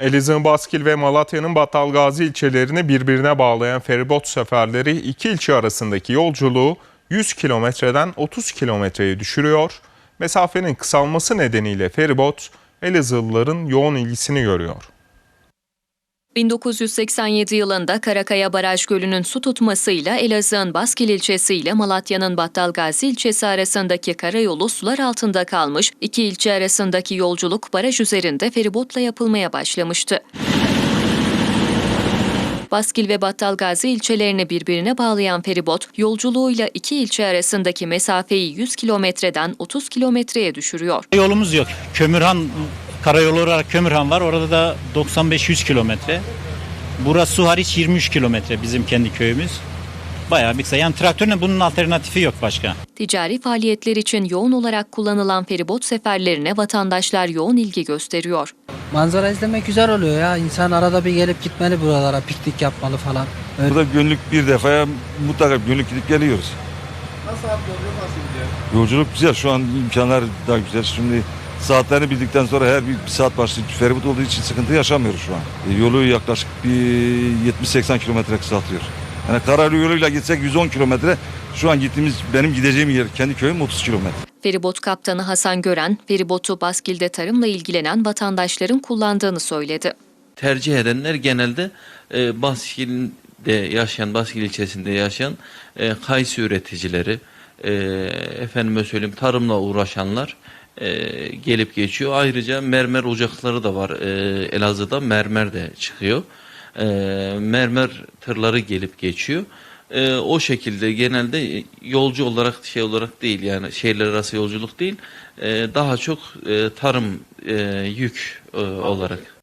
Elazığ, Baskil ve Malatya'nın Battalgazi ilçelerini birbirine bağlayan feribot seferleri iki ilçe arasındaki yolculuğu 100 kilometreden 30 kilometreye düşürüyor. Mesafenin kısalması nedeniyle feribot Elazığlıların yoğun ilgisini görüyor. 1987 yılında Karakaya Baraj Gölü'nün su tutmasıyla Elazığ'ın Baskil ilçesi ile Malatya'nın Battalgazi ilçesi arasındaki karayolu sular altında kalmış, iki ilçe arasındaki yolculuk baraj üzerinde feribotla yapılmaya başlamıştı. Baskil ve Battalgazi ilçelerini birbirine bağlayan feribot, yolculuğuyla iki ilçe arasındaki mesafeyi 100 kilometreden 30 kilometreye düşürüyor. Yolumuz yok. Kömürhan karayolu olarak Kömürhan var. Orada da 95-100 kilometre. Burası su hariç 23 kilometre bizim kendi köyümüz. Bayağı bir kısa. Yani traktörün bunun alternatifi yok başka. Ticari faaliyetler için yoğun olarak kullanılan feribot seferlerine vatandaşlar yoğun ilgi gösteriyor. Manzara izlemek güzel oluyor ya. İnsan arada bir gelip gitmeli buralara, piknik yapmalı falan. Öyle. Burada günlük bir defaya mutlaka günlük gidip geliyoruz. Nasıl abi yolculuk nasıl gidiyor? Yolculuk güzel. Şu an imkanlar daha güzel. Şimdi saatlerini bildikten sonra her bir, bir saat başlı feribot olduğu için sıkıntı yaşamıyoruz şu an. E, yolu yaklaşık bir 70-80 kilometre kısaltıyor. Yani karayolu yoluyla gitsek 110 kilometre. Şu an gittiğimiz benim gideceğim yer kendi köyüm 30 kilometre. Feribot kaptanı Hasan Gören, feribotu Baskil'de tarımla ilgilenen vatandaşların kullandığını söyledi. tercih edenler genelde e, Baskil'de yaşayan, Baskil ilçesinde yaşayan e, kayısı üreticileri, e, efendime söyleyeyim tarımla uğraşanlar e, gelip geçiyor. Ayrıca mermer ocakları da var. E, Elazığ'da mermer de çıkıyor. E, mermer tırları gelip geçiyor. E, o şekilde genelde yolcu olarak şey olarak değil yani şehirler arası yolculuk değil e, daha çok e, tarım e, yük e, olarak